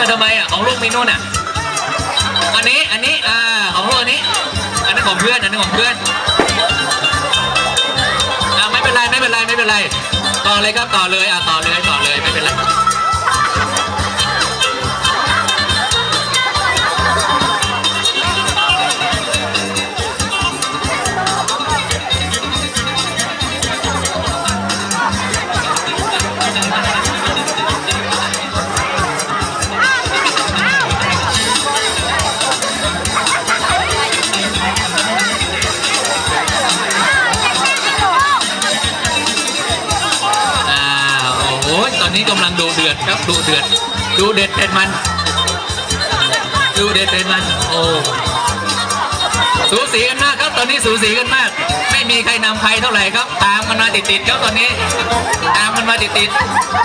มาทำไมอะของลูกมีนู่นอะ อันนี้ อันนี้ อ่า ของลูกอันนี้ อันนี้ของเพื่อน อันนี้ของเพื่อนอ่าไม่เป็นไร ไม่เป็นไร ไม่เป็นไร ต่อเลยครับ ต่อเลย อ่าต่อเลย ต่อเลย ไม่เป็นไร อ้โหตอนนี้กำลังดูเดือดครับดูเดือด ดูเด็ดเด็ดมัน ดูเด็ดเด็ดมัน โอ้สูสีกันมากครับตอนนี้สูสีกันมาก ไม่มีใครนำใครเท่าไหร่ครับ ตามกันมาติดๆครับตอนนี้ ตามกันมาติดๆ